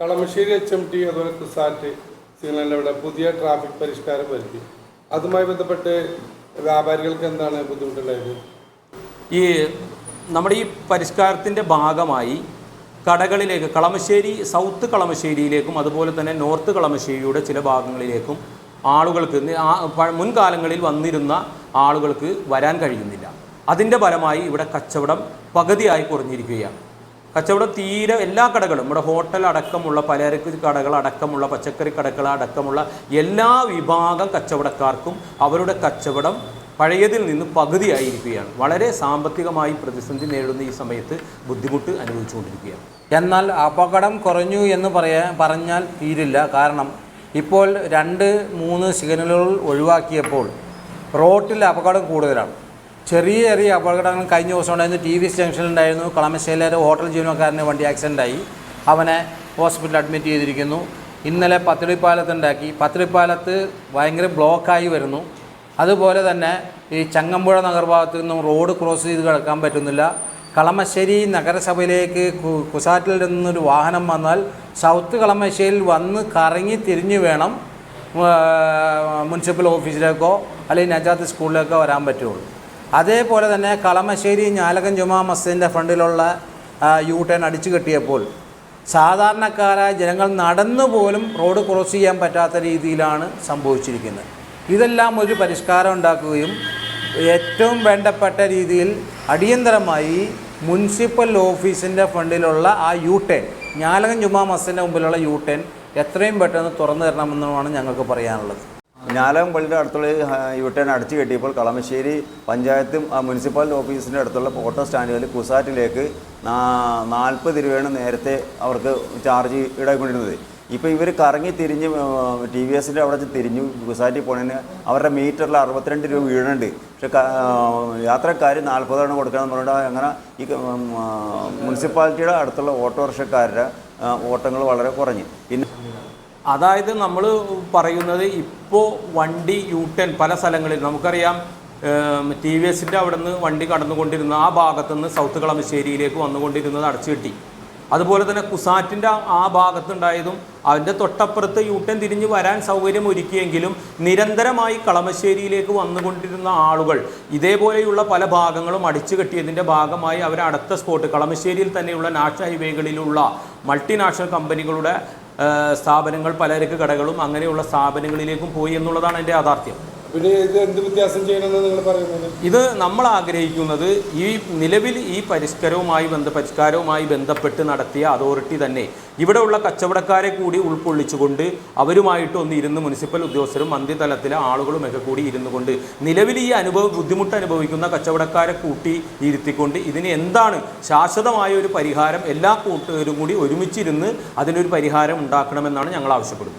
Kalamassery H M T അതുപോലെ ക്രിസാറ്റ് സിഗ്നലിന്റെ അവിടെ പുതിയ ട്രാഫിക് പരിഷ്കാരം വരുത്തി. അതുമായി ബന്ധപ്പെട്ട് വ്യാപാരികൾക്ക് എന്താണ് ബുദ്ധിമുട്ടുണ്ടായത്? ഈ നമ്മുടെ ഈ പരിഷ്കാരത്തിന്റെ ഭാഗമായി കടകളിലേക്ക് കളമശ്ശേരി സൗത്ത് കളമശ്ശേരിയിലേക്കും അതുപോലെ തന്നെ നോർത്ത് കളമശ്ശേരിയുടെ ചില ഭാഗങ്ങളിലേക്കും ആളുകൾക്ക് മുൻകാലങ്ങളിൽ വന്നിരുന്ന ആളുകൾക്ക് വരാൻ കഴിയുന്നില്ല. അതിന്റെ ഫലമായി ഇവിടെ കച്ചവടം പകുതിയായി കുറഞ്ഞിരിക്കുകയാണ്. കച്ചവടം തീരെ എല്ലാ കടകളും നമ്മുടെ ഹോട്ടൽ അടക്കമുള്ള പലചരക്ക് കടകൾ അടക്കമുള്ള പച്ചക്കറി കടകൾ അടക്കമുള്ള എല്ലാ വിഭാഗം കച്ചവടക്കാർക്കും അവരുടെ കച്ചവടം പഴയതിൽ നിന്ന് പകുതിയായിരിക്കുകയാണ്. വളരെ സാമ്പത്തികമായി പ്രതിസന്ധി നേരിടുന്ന ഈ സമയത്ത് ബുദ്ധിമുട്ട് അനുഭവിച്ചുകൊണ്ടിരിക്കുകയാണ്. എന്നാൽ അപകടം കുറഞ്ഞു എന്ന് പറയാൻ പറഞ്ഞാൽ തീരില്ല. കാരണം ഇപ്പോൾ രണ്ട് മൂന്ന് സിഗ്നലുകൾ ഒഴിവാക്കിയപ്പോൾ റോട്ടിൽ അപകടം കൂടുതലാണ്. ചെറിയ ചെറിയ അപകടങ്ങൾ കഴിഞ്ഞ ദിവസം ഉണ്ടായിരുന്നു. ടി വി എസ് ജംഗ്ഷനിലുണ്ടായിരുന്നു കളമശ്ശേരിയിലെ ഒരു ഹോട്ടൽ ജീവനക്കാരന് വണ്ടി ആക്സിഡന്റ് ആയി. അവനെ ഹോസ്പിറ്റലിൽ അഡ്മിറ്റ് ചെയ്തിരിക്കുന്നു. ഇന്നലെ പത്തടിപ്പാലത്തുണ്ടാക്കി പത്തിളിപ്പാലത്ത് ഭയങ്കര ബ്ലോക്കായി വരുന്നു. അതുപോലെ തന്നെ ഈ ചങ്ങമ്പുഴ നഗർഭാഗത്തു നിന്നും റോഡ് ക്രോസ് ചെയ്ത് കിടക്കാൻ പറ്റുന്നില്ല. കളമശ്ശേരി നഗരസഭയിലേക്ക് കുസാറ്റിൽ നിന്നൊരു വാഹനം വന്നാൽ സൗത്ത് കളമശ്ശേരിയിൽ വന്ന് കറങ്ങി തിരിഞ്ഞു വേണം മുനിസിപ്പൽ ഓഫീസിലേക്കോ അല്ലെങ്കിൽ നജാത്ത് സ്കൂളിലേക്കോ വരാൻ പറ്റുള്ളൂ. അതേപോലെ തന്നെ കളമശ്ശേരി ഞാലകൻ ജുമാ മസ്ജിദിന്റെ ഫ്രണ്ടിലുള്ള യു ടേൺ അടിച്ചു കെട്ടിയപ്പോൾ സാധാരണക്കാരായ ജനങ്ങൾ നടന്നു പോലും റോഡ് ക്രോസ് ചെയ്യാൻ പറ്റാത്ത രീതിയിലാണ് സംഭവിച്ചിരിക്കുന്നത്. ഇതെല്ലാം ഒരു പരിഷ്കാരം ഉണ്ടാക്കുകയും ഏറ്റവും വേണ്ടപ്പെട്ട രീതിയിൽ അടിയന്തരമായി മുനിസിപ്പൽ ഓഫീസിന്റെ ഫണ്ടിലുള്ള ആ യു ടേൺ ഞാലകൻ ജുമാ മസ്ജിദിന്റെ മുമ്പിലുള്ള യു ടേൺ എത്രയും പെട്ടെന്ന് തുറന്നു തരണമെന്നുമാണ് ഞങ്ങൾക്ക് പറയാനുള്ളത്. ഞാലകം പള്ളിയുടെ അടുത്തുള്ള യുട്ടേൺ അടച്ചു കെട്ടിയപ്പോൾ കളമശ്ശേരി പഞ്ചായത്തും മുനിസിപ്പാലിറ്റി ഓഫീസിന്റെ അടുത്തുള്ള ഓട്ടോ സ്റ്റാൻഡുകളിൽ കുസാറ്റിലേക്ക് നാൽപ്പത് രൂപയാണ് നേരത്തെ അവർക്ക് ചാർജ് ഈടാക്കിക്കൊണ്ടിരുന്നത് ഇപ്പോൾ ഇവർ കറങ്ങി തിരിഞ്ഞ് ടി വി എസിന്റെ അവിടെ തിരിഞ്ഞു കുസാറ്റി പോണതിന് അവരുടെ മീറ്ററിൽ അറുപത്തിരണ്ട് രൂപ വീഴുന്നുണ്ട് പക്ഷെ യാത്രക്കാർ നാൽപ്പതാണ് കൊടുക്കണമെന്ന് പറഞ്ഞാൽ അങ്ങനെ ഈ മുനിസിപ്പാലിറ്റിയുടെ അടുത്തുള്ള ഓട്ടോറിക്ഷക്കാരുടെ ഓട്ടങ്ങൾ വളരെ കുറഞ്ഞു. പിന്നെ അതായത് നമ്മൾ പറയുന്നത് ഇപ്പോൾ വണ്ടി യൂ ടെൻ പല സ്ഥലങ്ങളിൽ നമുക്കറിയാം ടി വി എസിന്റെ അവിടെ നിന്ന് വണ്ടി കടന്നുകൊണ്ടിരുന്ന ആ ഭാഗത്തു നിന്ന് സൗത്ത് കളമശ്ശേരിയിലേക്ക് വന്നുകൊണ്ടിരുന്നത് അടച്ചു കിട്ടി. അതുപോലെ തന്നെ കുസാറ്റിന്റെ ആ ഭാഗത്തുണ്ടായതും അതിന്റെ തൊട്ടപ്പുറത്ത് യൂട്ടൻ ടെൻ തിരിഞ്ഞ് വരാൻ സൗകര്യം ഒരുക്കിയെങ്കിലും നിരന്തരമായി കളമശ്ശേരിയിലേക്ക് വന്നുകൊണ്ടിരുന്ന ആളുകൾ ഇതേപോലെയുള്ള പല ഭാഗങ്ങളും അടിച്ചു കെട്ടിയതിന്റെ ഭാഗമായി അവർ അടുത്ത സ്പോട്ട് കളമശ്ശേരിയിൽ തന്നെയുള്ള നാഷണൽ ഹൈവേകളിലുള്ള മൾട്ടിനാഷണൽ കമ്പനികളുടെ സ്ഥാപനങ്ങൾ പലചരക്ക് കടകളും അങ്ങനെയുള്ള സ്ഥാപനങ്ങളിലേക്കും പോയി എന്നുള്ളതാണ് എന്റെ യാഥാർത്ഥ്യം. പിന്നെ ഇത് എന്ത് വ്യത്യാസം ചെയ്യണമെന്ന് നിങ്ങൾ പറയുന്നത്? ഇത് നമ്മൾ ആഗ്രഹിക്കുന്നത് ഈ നിലവിൽ ഈ പരിഷ്കരവുമായി ബന്ധ പരിഷ്കാരവുമായി ബന്ധപ്പെട്ട് നടത്തിയ അതോറിറ്റി തന്നെ ഇവിടെയുള്ള കച്ചവടക്കാരെ കൂടി ഉൾക്കൊള്ളിച്ചുകൊണ്ട് അവരുമായിട്ട് ഒന്ന് ഇരുന്ന് മുനിസിപ്പൽ ഉദ്യോഗസ്ഥരും മന്ത്രിതലത്തിലെ ആളുകളുമൊക്കെ കൂടി ഇരുന്നു കൊണ്ട് നിലവിൽ ഈ അനുഭവ ബുദ്ധിമുട്ട് അനുഭവിക്കുന്ന കച്ചവടക്കാരെ കൂട്ടി ഇരുത്തിക്കൊണ്ട് ഇതിന് എന്താണ് ശാശ്വതമായ ഒരു പരിഹാരം എല്ലാ കൂട്ടുകാരും കൂടി ഒരുമിച്ചിരുന്ന് അതിനൊരു പരിഹാരം ഉണ്ടാക്കണമെന്നാണ് ഞങ്ങൾ ആവശ്യപ്പെടുന്നത്.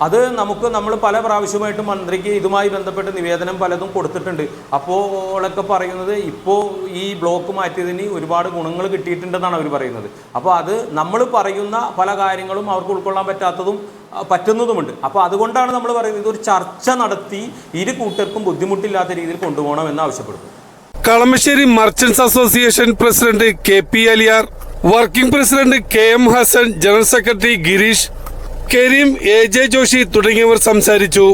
അത് നമുക്ക് നമ്മൾ പല പ്രാവശ്യമായിട്ട് മന്ത്രിക്ക് ഇതുമായി ബന്ധപ്പെട്ട് നിവേദനം പലതും കൊടുത്തിട്ടുണ്ട്. അപ്പോളൊക്കെ പറയുന്നത് ഇപ്പോൾ ഈ ബ്ലോക്ക് മാറ്റിയതിന് ഒരുപാട് ഗുണങ്ങൾ കിട്ടിയിട്ടുണ്ടെന്നാണ് അവർ പറയുന്നത്. അപ്പോൾ അത് നമ്മൾ പറയുന്ന പല കാര്യങ്ങളും അവർക്ക് ഉൾക്കൊള്ളാൻ പറ്റാത്തതും പറ്റുന്നതുമുണ്ട്. അപ്പോൾ അതുകൊണ്ടാണ് നമ്മൾ പറയുന്നത് ഇതൊരു ചർച്ച നടത്തി ഇരു കൂട്ടർക്കും ബുദ്ധിമുട്ടില്ലാത്ത രീതിയിൽ കൊണ്ടുപോകണം എന്ന് ആവശ്യപ്പെടുന്നു. Kalamassery merchants association president K P Aliyar working president K M Hassan general secretary Girish Kareem A J Joshi തുടങ്ങിയവർ സംസാരിച്ചു.